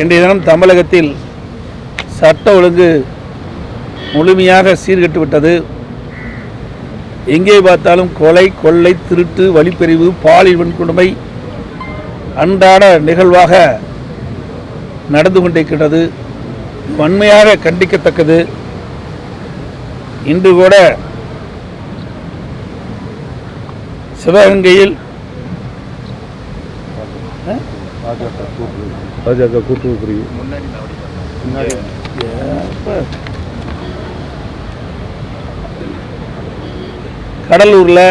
இன்றைய தினம் தமிழகத்தில் சட்ட ஒழுங்கு முழுமையாக சீர்கெட்டு விட்டது எங்கே பார்த்தாலும் கொலை கொள்ளை திருட்டு வழிப்பறிவு பாலியல் வன்கொடுமை அன்றாட நிகழ்வாக நடந்து கொண்டிருக்கிறது வன்மையாக கண்டிக்கத்தக்கது. இன்று கூட சிவகங்கையில் பாஜக கூட்டுறவு பிரிவு கடலூரில்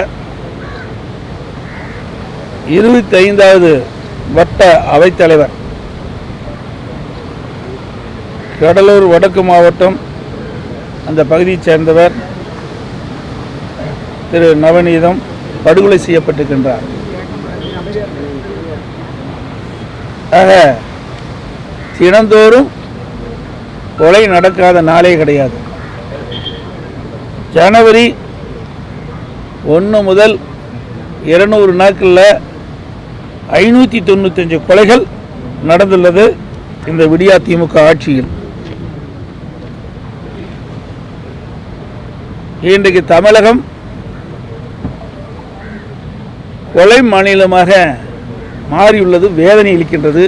இருபத்தி ஐந்தாவது வட்ட அவைத்தலைவர். கடலூர் வடக்கு மாவட்டம் அந்த பகுதியைச் சேர்ந்தவர் திரு நவநீதம் படுகொலை செய்யப்பட்டிருக்கின்றார். ஆக தினந்தோறும் கொலை நடக்காத நாளே கிடையாது. ஜனவரி ஒன்று முதல் இருநூறு நாட்களில் ஐநூற்றி தொண்ணூத்தஞ்சு கொலைகள் நடந்துள்ளது இந்த விடியா திமுக ஆட்சியில். இன்றைக்கு தமிழகம் கொலை மாநிலமாக மாறியுள்ளது வேதனை அளிக்கின்றது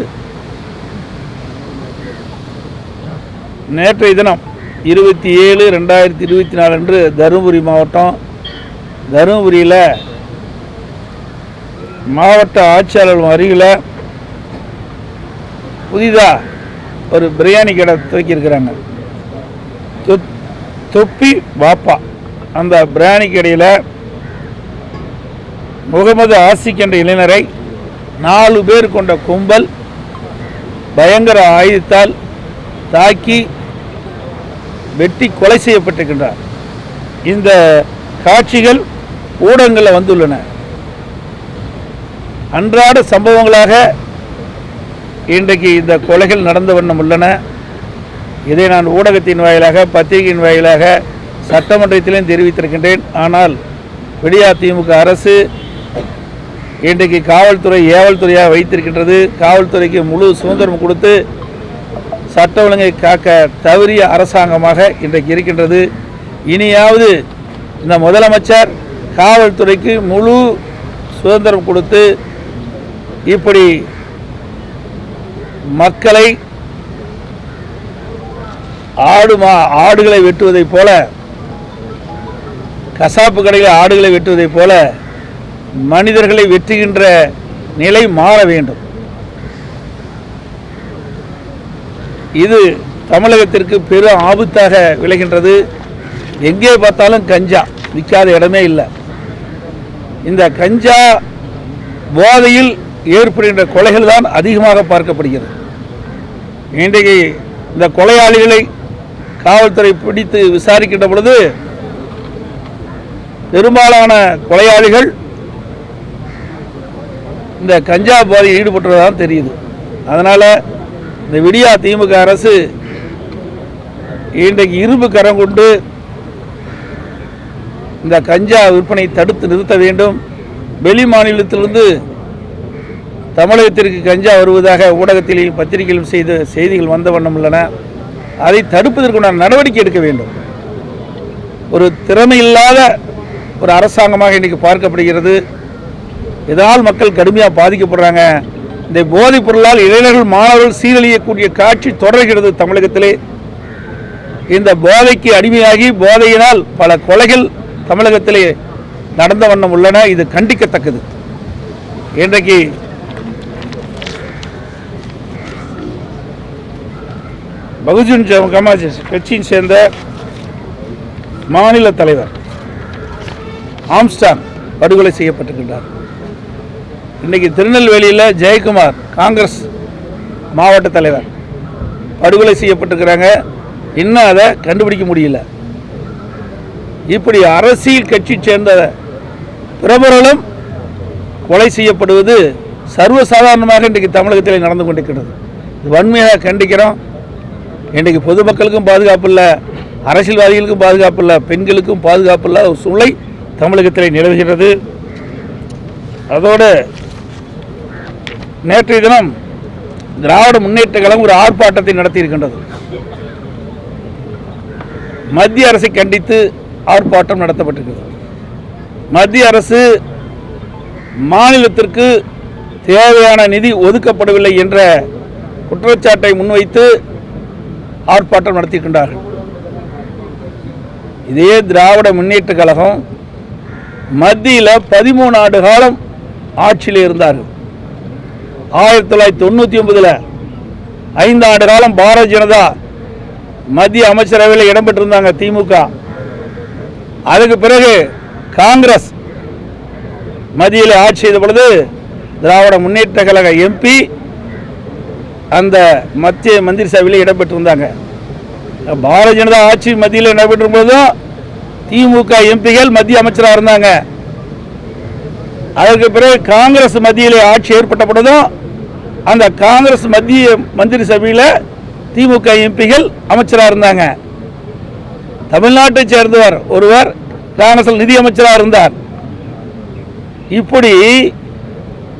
நேற்றைய தினம் இருபத்தி ஏழு ரெண்டாயிரத்தி இருபத்தி நாலு அன்று தருமபுரி மாவட்டம் தருமபுரியில் மாவட்ட ஆட்சியாளர் அருகில் புதிதாக ஒரு பிரியாணி கடை துவக்கியிருக்கிறாங்க. தொப்பி வாப்பா. அந்த பிரியாணி கடையில் முகமது ஆசிக் என்ற இளைஞரை நாலு பேர் கொண்ட கும்பல் பயங்கர ஆயுதத்தால் தாக்கி வெட்டி கொலை செய்யப்பட்டிருக்கின்றார். இந்த காட்சிகள் ஊடகங்களில் வந்துள்ளன. அன்றாட சம்பவங்களாக இன்றைக்கு இந்த கொலைகள் நடந்த வண்ணம் உள்ளன. இதை நான் ஊடகத்தின் வாயிலாக பத்திரிகையின் வாயிலாக சட்டமன்றத்திலும் தெரிவித்திருக்கின்றேன். ஆனால் விடியா திமுக அரசு இன்றைக்கு காவல்துறை ஏவல்துறையாக வைத்திருக்கின்றது. காவல்துறைக்கு முழு சுதந்திரம் கொடுத்து சட்ட ஒழுங்கை காக்க தவறிய அரசாங்கமாக இன்றைக்கு இருக்கின்றது. இனியாவது இந்த முதலமைச்சர் காவல்துறைக்கு முழு சுதந்திரம் கொடுத்து இப்படி மக்களை ஆடு மா ஆடுகளை வெட்டுவதைப் போல கசாப்பு கடையில் ஆடுகளை வெட்டுவதைப் போல மனிதர்களை வெட்டுகின்ற நிலை மாற வேண்டும். இது தமிழகத்திற்கு பெரும் ஆபத்தாக விளைகின்றது. எங்கே பார்த்தாலும் கஞ்சா விற்காத இடமே இல்லை. இந்த கஞ்சா போதையில் ஏற்படுகின்ற கொலைகள் தான் அதிகமாக பார்க்கப்படுகிறது. இன்றைக்கு இந்த கொலையாளிகளை காவல்துறை பிடித்து விசாரிக்கின்ற பொழுது பெரும்பாலான கொலையாளிகள் இந்த கஞ்சா போதையில் ஈடுபட்டுள்ளதான் தெரியுது. அதனால் இந்த விடியா திமுக அரசு இன்றைக்கு இரும்பு கரம் கொண்டு இந்த கஞ்சா விற்பனை தடுத்து நிறுத்த வேண்டும். வெளி மாநிலத்திலிருந்து தமிழகத்திற்கு கஞ்சா வருவதாக ஊடகத்திலும் பத்திரிகையிலும் செய்த செய்திகள் வந்த வண்ணம் உள்ளன. அதை தடுப்பதற்குண்டான நடவடிக்கை எடுக்க வேண்டும். ஒரு திறமை இல்லாத ஒரு அரசாங்கமாக இன்றைக்கு பார்க்கப்படுகிறது. இதனால் மக்கள் கடுமையாக பாதிக்கப்படுறாங்க? இந்த போதைப் பொருளால் இளைஞர்கள் மாணவர்கள் சீரழியக்கூடிய காட்சி தொடர்கிறது தமிழகத்திலே. இந்த போதைக்கு அடிமையாகி போதையினால் பல கொலைகள் தமிழகத்திலே நடந்த வண்ணம் உள்ளன. இது கண்டிக்கத்தக்கது. இன்றைக்கு பகுஜன் சமாஜ் கட்சியை சேர்ந்த மாநில தலைவர் ஆம்ஸ்டாங் படுகொலை செய்யப்பட்டிருக்கின்றார். இன்றைக்கி திருநெல்வேலியில் ஜெயக்குமார் காங்கிரஸ் மாவட்ட தலைவர். படுகொலை செய்யப்பட்டிருக்கிறாங்க. இன்னும் அதை கண்டுபிடிக்க முடியல. இப்படி அரசியல் கட்சி சேர்ந்த பிரபலங்களும் கொலை செய்யப்படுவது சர்வசாதாரணமாக இன்றைக்கு தமிழகத்தில் நடந்து கொண்டிருக்கிறது. இது வன்மையாக கண்டிக்கிறோம். இன்றைக்கு பொதுமக்களுக்கும் பாதுகாப்பு இல்லை அரசியல்வாதிகளுக்கும் பாதுகாப்பு இல்லை பெண்களுக்கும் பாதுகாப்பு இல்லாத ஒரு சூழ்நிலை தமிழகத்தில் நிலவுகிறது. அதோடு நேற்றைய தினம் திராவிட முன்னேற்ற கழகம் ஒரு ஆர்ப்பாட்டத்தை நடத்தியிருக்கின்றது. மத்திய அரசை கண்டித்து ஆர்ப்பாட்டம் நடத்தப்பட்டிருக்கிறது. மத்திய அரசு மாநிலத்திற்கு தேவையான நிதி ஒதுக்கப்படவில்லை என்ற குற்றச்சாட்டை முன்வைத்து ஆர்ப்பாட்டம் நடத்தியிருக்கின்றார்கள். இதே திராவிட முன்னேற்ற கழகம் மத்தியில் பதிமூணு ஆண்டு காலம் ஆட்சியில் இருந்தார்கள். ஆயிரத்தி தொள்ளாயிரத்தி தொண்ணூற்றி ஒன்பதில் ஐந்து ஆண்டு காலம் பாரதிய ஜனதா மத்திய அமைச்சரவையில் இடம்பெற்றிருந்தாங்க திமுக. அதுக்கு பிறகு காங்கிரஸ் மத்தியில் ஆட்சி செய்த பொழுது திராவிட முன்னேற்ற கழக எம்பி அந்த மத்திய மந்திரி சபையில் இடம்பெற்றிருந்தாங்க. பாரதிய ஜனதா ஆட்சி மத்தியில் நடைபெற்றும் பொழுதும் திமுக எம்பிகள் மத்திய அமைச்சராக இருந்தாங்க. அதற்கு பிறகு காங்கிரஸ் மத்தியிலே ஆட்சி ஏற்பட்ட பொழுதும் அந்த காங்கிரஸ் மத்திய மந்திரி சபையில் திமுக எம்பிகள் அமைச்சராக இருந்தாங்க. தமிழ்நாட்டை சேர்ந்தவர் ஒருவர் காங்கிரஸில் நிதி அமைச்சராக இருந்தார். இப்படி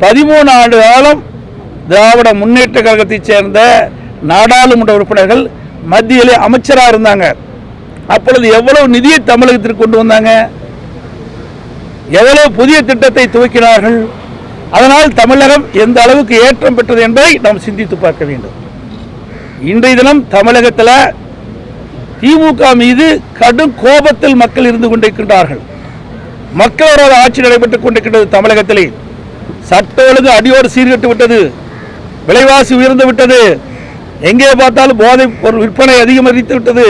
பதிமூணு ஆண்டு காலம் திராவிட முன்னேற்ற கழகத்தைச் சேர்ந்த நாடாளுமன்ற உறுப்பினர்கள் மத்தியிலே அமைச்சராக இருந்தாங்க. அப்பொழுது எவ்வளவு நிதியை தமிழகத்திற்கு கொண்டு வந்தாங்க? எவ்வளவு புதிய திட்டத்தை துவக்கினார்கள்? அதனால் தமிழகம் எந்த அளவுக்கு ஏற்றம் பெற்றது என்பதை நாம் சிந்தித்து பார்க்க வேண்டும். இன்றைய தினம் தமிழகத்தில் திமுக மீது கடும் கோபத்தில் மக்கள் இருந்து கொண்டிருக்கின்றார்கள். மக்களோட ஆட்சி நடைபெற்றுக் கொண்டிருக்கின்றது தமிழகத்திலே. சட்ட ஒழுங்கு அடியோடு சீர்கட்டு விட்டது. விலைவாசி உயர்ந்து விட்டது. எங்கே பார்த்தாலும் போதை பொருள் விற்பனை அதிகமரித்து விட்டது.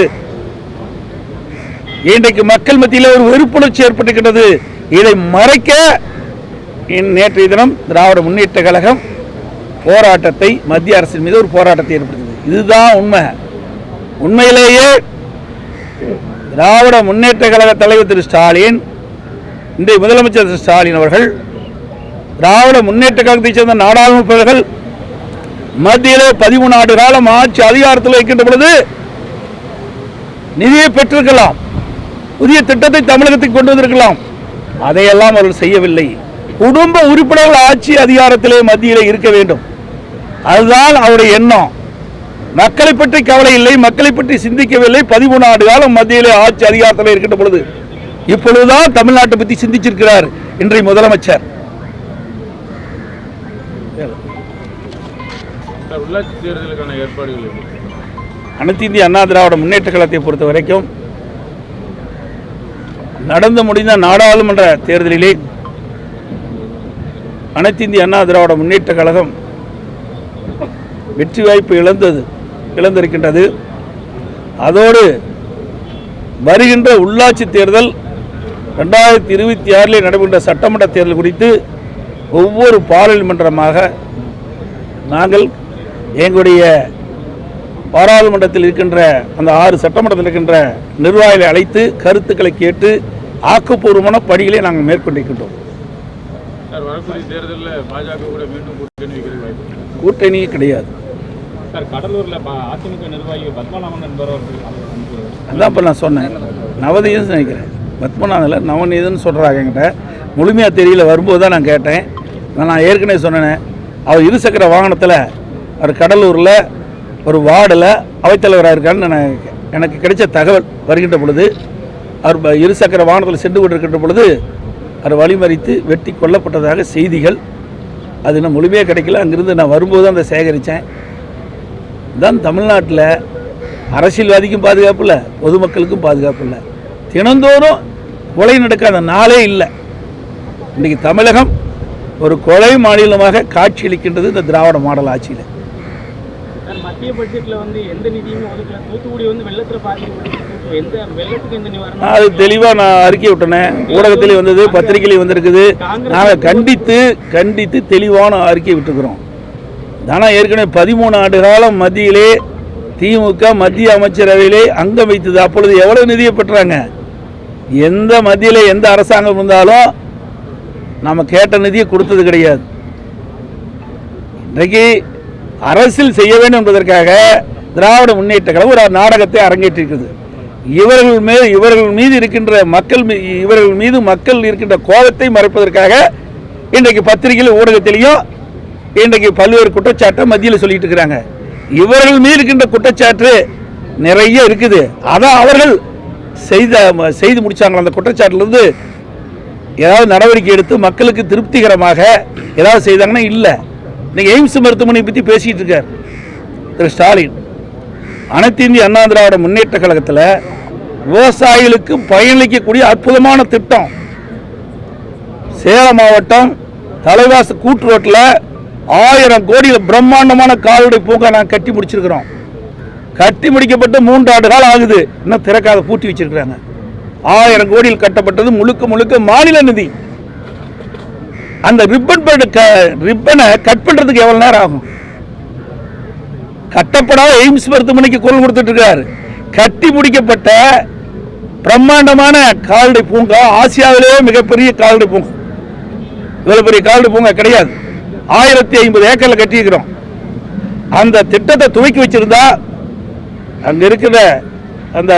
இன்றைக்கு மக்கள் மத்தியில் ஒரு வெறுப்புணர்ச்சி ஏற்பட்டிருக்கின்றது. இதை மறைக்க நேற்றைய தினம் திராவிட முன்னேற்ற கழகம் போராட்டத்தை மத்திய அரசின் மீது ஒரு போராட்டத்தை ஏற்படுத்தியது. இதுதான் உண்மை. உண்மையிலேயே திராவிட முன்னேற்ற கழக தலைவர் திரு ஸ்டாலின் இன்றைய முதலமைச்சர் திரு ஸ்டாலின் அவர்கள் திராவிட முன்னேற்ற கழகத்தைச் சேர்ந்த நாடாளுமன்றர்கள் மத்தியிலே பதிமூணு ஆண்டு காலம் ஆட்சி அதிகாரத்தில் இருக்கின்ற பொழுது நிதியை பெற்றிருக்கலாம். புதிய திட்டத்தை தமிழகத்துக்கு கொண்டு வந்திருக்கலாம். அதையெல்லாம் அவர்கள் செய்யவில்லை. குடும்ப உறுப்பினர்கள் ஆட்சி அதிகாரத்திலே மத்தியிலே இருக்க வேண்டும். அதுதான் அவருடைய எண்ணம். மக்களை பற்றி கவலை இல்லை மக்களை பற்றி சிந்திக்கவில்லை. பதிமூணு ஆண்டு காலம் மத்தியிலே ஆட்சி அதிகாரத்தில் இருக்கின்ற பொழுது இப்பொழுதுதான் தமிழ்நாட்டை பற்றி சிந்திச்சிருக்கிறார் இன்றைய முதலமைச்சர். சார் உள்ளாட்சி தேர்தலுக்கான ஏற்பாடுகள் எப்படி? அனைத்து இந்திய அண்ணா திராவிட முன்னேற்ற கழகத்தை பொறுத்த வரைக்கும் நடந்து முடிந்த நாடாளுமன்ற தேர்தலிலே அனைத்து இந்திய அண்ணா திராவிட முன்னேற்ற கழகம் வெற்றி வாய்ப்பு இழந்தது இழந்திருக்கின்றது. அதோடு வருகின்ற உள்ளாட்சி தேர்தல் ரெண்டாயிரத்தி இருபத்தி ஆறில் நடைபெற்ற சட்டமன்ற தேர்தல் குறித்து ஒவ்வொரு பாராளுமன்றமாக நாங்கள் எங்களுடைய பாராளுமன்றத்தில் இருக்கின்ற அந்த ஆறு சட்டமன்றத்தில் இருக்கின்ற நிர்வாகிகளை அழைத்து கருத்துக்களை கேட்டு ஆக்கப்பூர்வமான பணிகளை நாங்கள் மேற்கொண்டிருக்கின்றோம். சார் வரக்கூடிய தேர்தலில் பாஜக கூட மீண்டும் கூட்டணி வைக்கிறது வாய்ப்பு? கூட்டணியே கிடையாது. சார் கடலூர்ல அதிமுக நிர்வாகி பத்மநாபன் என்பவர் அதான் இப்போ நான் சொன்னேன். நவதீதம் நினைக்கிறேன். பத்மநாதில் நவநீதம்னு சொல்கிறாங்க என்கிட்ட. முழுமையாக தெரியல வரும்போது தான் நான் கேட்டேன். நான் ஏற்கனவே சொன்னேன். அவர் இருசக்கர வாகனத்தில் அவர் கடலூரில் ஒரு வார்டில் அவைத்தலைவராக இருக்கான்னு நான் எனக்கு கிடைச்ச தகவல் வருகின்ற பொழுது அவர் இருசக்கர வாகனத்தில் சென்று கொண்டிருக்கின்ற பொழுது அவர் வழிமறித்து வெட்டி கொல்லப்பட்டதாக செய்திகள். அது நான் முழுமையாக கிடைக்கல. அங்கிருந்து நான் வரும்போது அதை சேகரித்தேன். தான் தமிழ்நாட்டில் அரசியல்வாதிக்கும் பாதுகாப்பு இல்லை பொதுமக்களுக்கும் பாதுகாப்பு இல்லை. தினந்தோறும் கொலை நடக்காத நாளே இல்லை. இன்றைக்கி தமிழகம் ஒரு கொலை மாநிலமாக காட்சியளிக்கின்றது இந்த திராவிட மாடல் ஆட்சியில். மத்திய பட்ஜெட்ல வந்து எந்த நிதியுமே ஒதுக்கல. தூத்துக்குடி வந்து வெள்ளத்தில் பாதிக்கப்பட்டு அது தெளிவாக நான் அறிக்கை விட்டேனே. ஊடகத்திலே வந்தது பத்திரிகையிலே வந்திருக்குது. நாங்கள் கண்டித்து கண்டித்து தெளிவான அறிக்கை விட்டுக்கிறோம் ஆனால் ஏற்கனவே பதிமூணு ஆண்டு காலம் மத்தியிலே திமுக மத்திய அமைச்சரவையிலே அங்கம் வைத்தது. அப்பொழுது எவ்வளவு நிதியை பெற்றாங்க? எந்த மத்தியிலே எந்த அரசாங்கம் இருந்தாலும் நம்ம கேட்ட நிதியை கொடுத்தது கிடையாது. இன்றைக்கு அரசியல் செய்ய வேண்டும் என்பதற்காக திராவிட முன்னேற்ற கழகம் ஒரு நாடகத்தை அரங்கேற்றிருக்கிறது இவர்கள் மீது இவர்கள் மீது இருக்கின்ற மக்கள் இவர்கள் மீது மக்கள் இருக்கின்ற கோபத்தை மறைப்பதற்காக இன்றைக்கு பத்திரிகையில் ஊடகத்திலையும் இன்றைக்கு பல்வேறு குற்றச்சாட்டை மத்தியில் சொல்லிட்டு இருக்கிறாங்க. இவர்கள் மீது இருக்கின்ற குற்றச்சாட்டு நிறைய இருக்குது. அதை அவர்கள் செய்த செய்து முடிச்சாங்களா? அந்த குற்றச்சாட்டிலிருந்து ஏதாவது நடவடிக்கை எடுத்து மக்களுக்கு திருப்திகரமாக ஏதாவது செய்தாங்கன்னா இல்லை. நீங்கள் எய்ம்ஸ் மருத்துவமனை பற்றி பேசிகிட்டு இருக்கார் திரு ஸ்டாலின். அனைத்து இந்திய அண்ணா திராவிட முன்னேற்ற கழகத்தில் விவசாயிகளுக்கு பயனளிக்கக்கூடிய அற்புதமான திட்டம். சேலம் மாவட்டம் தலைவாச கூட்டு ரோட்டில் ஆயிரம் கோடியில் பிரம்மாண்டமான கால்நடை பூங்கா நாங்கள் கட்டி முடிச்சிருக்கிறோம். கட்டி முடிக்கப்பட்டு மூன்று ஆண்டு காலம் ஆகுது. இன்னும் திறக்காத பூட்டி வச்சிருக்கிறாங்க. ஆயிரம் கோடியில் கட்டப்பட்டது முழுக்க முழுக்க மாநில நிதி. அந்த ரிப்பன் ரிப்பனை கட் பண்ணுறதுக்கு எவ்வளோ நேரம் ஆகும்? கட்டப்படாத எய்ம்ஸ் மருத்துவமனைக்கு குரல் கொடுத்துட்டு இருக்காரு கட்டி முடிக்கப்பட்ட பிரம்மாண்டமான கால்நடை பூங்கா ஆசியாவிலேயே மிகப்பெரிய கால்நடை பூங்கா. இவ்வளவு பெரிய கால்நடை பூங்கா கிடையாது. ஆயிரத்தி ஐம்பது ஏக்கரில் கட்டியிருக்கிறோம். அந்த திட்டத்தை துவக்கி வச்சிருந்தா அங்க இருக்கிற அந்த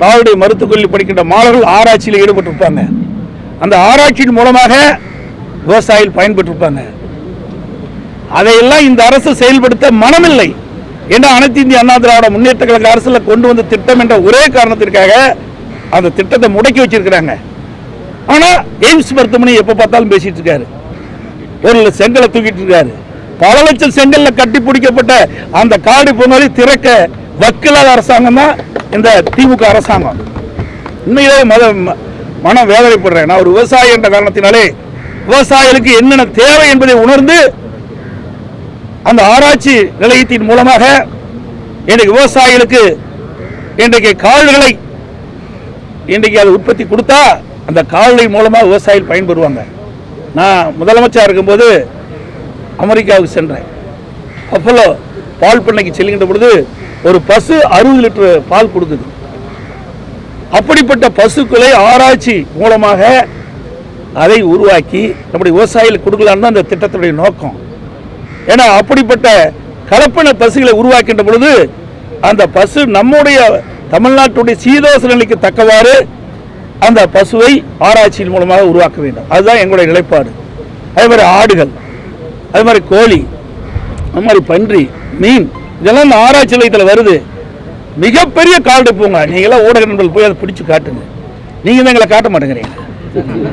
கால்நடை மருத்துவக்கல்வி படிக்கின்ற மாணவர்கள் ஆராய்ச்சியில் ஈடுபட்டிருப்பாங்க. அந்த ஆராய்ச்சியின் மூலமாக விவசாயிகள் பயன்பெற்றிருப்பாங்க. அதையெல்லாம் இந்த அரசு செயல்படுத்த மனமில்லை. ஏன்னா அனைத்து இந்திய அண்ணா திராவிட முன்னேற்ற கழக அரசில் கொண்டு வந்த திட்டம் என்ற ஒரே காரணத்திற்காக அந்த திட்டத்தை முடக்கி வச்சிருக்கிறாங்க. ஆனால் எய்ம்ஸ் மருத்துவமனை எப்போ பார்த்தாலும் பேசிட்டு இருக்காரு. ஒரு செங்கலை தூக்கிட்டு இருக்காரு. பல லட்சம் செங்கல்ல கட்டி பிடிக்கப்பட்ட அந்த காடு பொங்கலை திறக்க வக்கில்லாத அரசாங்கம் தான் இந்த திமுக அரசாங்கம். உண்மையிலே மத ம- மனம் வேதனைப்படுறேன். நான் ஒரு விவசாயி என்ற காரணத்தினாலே விவசாயிகளுக்கு என்னென்ன தேவை என்பதை உணர்ந்து அந்த ஆராய்ச்சி நிலையத்தின் மூலமாக இன்றைக்கு விவசாயிகளுக்கு இன்றைக்கு கால்களை இன்றைக்கு அதை உற்பத்தி கொடுத்தா அந்த கால்நடை மூலமாக விவசாயிகள் பயன்பெறுவாங்க. நான் முதலமைச்சராக இருக்கும்போது அமெரிக்காவுக்கு சென்றேன். அப்போலோ பால் பண்ணைக்கு செல்கின்ற பொழுது ஒரு பசு அறுபது லிட்டர் பால் கொடுக்குது அப்படிப்பட்ட பசுக்களை ஆராய்ச்சி மூலமாக அதை உருவாக்கி நம்முடைய விவசாயிகளுக்கு கொடுக்கலான்னு தான் அந்த திட்டத்தினுடைய நோக்கம். ஏன்னா அப்படிப்பட்ட கலப்பின பசுகளை உருவாக்கின்ற பொழுது அந்த பசு நம்முடைய தமிழ்நாட்டுடைய சீதோச நிலைக்கு தக்கவாறு அந்த பசுவை ஆராய்ச்சியின் மூலமாக உருவாக்க வேண்டும். அதுதான் எங்களுடைய நிலைப்பாடு. அதே மாதிரி ஆடுகள் அது மாதிரி கோழி அது மாதிரி பன்றி மீன் இதெல்லாம் இந்த ஆராய்ச்சி நிலையத்தில் வருது. மிகப்பெரிய கால்டு பூங்கா நீங்களாம் ஊடக நண்பர்கள் போய் அதை பிடிச்சி காட்டுங்க. நீங்கள் தான் எங்களை காட்ட மாட்டேங்கிறீங்க.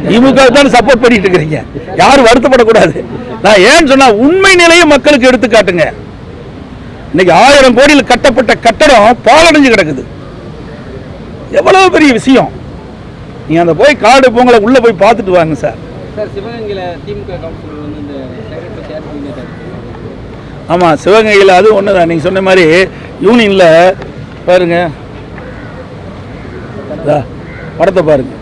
திமுக தான் சப்போர்ட் பண்ணிட்டு இருக்கிறீங்க. யாரும் வருத்தப்படக்கூடாது. நான் ஏன்னு சொன்னா உண்மை நிலையை மக்களுக்கு எடுத்து காட்டுங்க இன்னைக்கு ஆயிரம் கோடியில் கட்டப்பட்ட கட்டடம் பாலடைஞ்சு கிடக்குது. எவ்வளவு பெரிய விஷயம்? நீங்க அந்த போய் காடு பொங்கலை உள்ள போய் பார்த்துட்டு வாங்க சார். ஆமாம் சிவகங்கையில் அது ஒன்று தான் நீங்கள் சொன்ன மாதிரி யூனியனில் பாருங்க. படத்தை பாருங்க.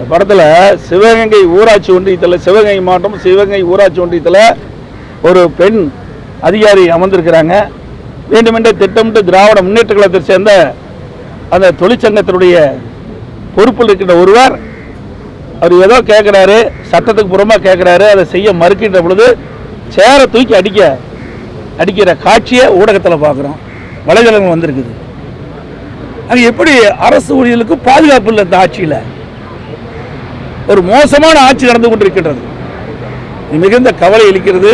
இந்த படத்தில் சிவகங்கை ஊராட்சி ஒன்றியத்தில் சிவகங்கை மாவட்டம் சிவகங்கை ஊராட்சி ஒன்றியத்தில் ஒரு பெண் அதிகாரி அமர்ந்திருக்கிறாங்க. வேண்டுமென்றே திட்டமிட்டு திராவிட முன்னேற்ற கழகத்தை சேர்ந்த அந்த தொழிற்சங்கத்தினுடைய பொறுப்பில் இருக்கின்ற ஒருவர் அவர் ஏதோ கேட்குறாரு சட்டத்துக்கு புறமாக கேட்குறாரு அதை செய்ய மறுக்கின்ற பொழுது சேரை தூக்கி அடிக்க அடிக்கிற காட்சியை ஊடகத்தில் பார்க்குறோம். வலைதளங்கள் வந்திருக்குது. அது எப்படி அரசு ஊழியர்களுக்கு பாதுகாப்பு இல்லை இந்த ஆட்சியில்? ஒரு மோசமான ஆட்சி நடந்து கொண்டிருக்கின்றது. மிகுந்த கவலை அளிக்கிறது.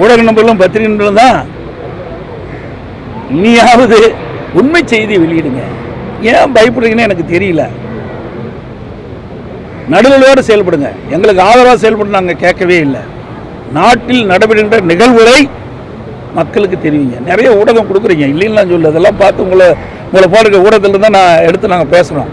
ஊடக நண்பர்களும் பத்திரிகை நண்பர்களும் தான் இனியாவது உண்மை செய்தி வெளியிடுங்க. ஏன் பயப்படுறீங்கன்னு எனக்கு தெரியல. நடுநிலையோடு செயல்படுங்க. எங்களுக்கு ஆதரவாக செயல்பட நாங்கள் கேட்கவே இல்லை. நாட்டில் நடைபெறுகின்ற நிகழ்வுகளை மக்களுக்கு தெரிவிங்க. நிறைய ஊடகம் கொடுக்குறீங்க. இல்லைன்னு நான் சொல்ல அதெல்லாம் பார்த்து உங்களை உங்களை போடுற ஊடகத்தில் தான் நான் எடுத்து நாங்கள் பேசுகிறோம்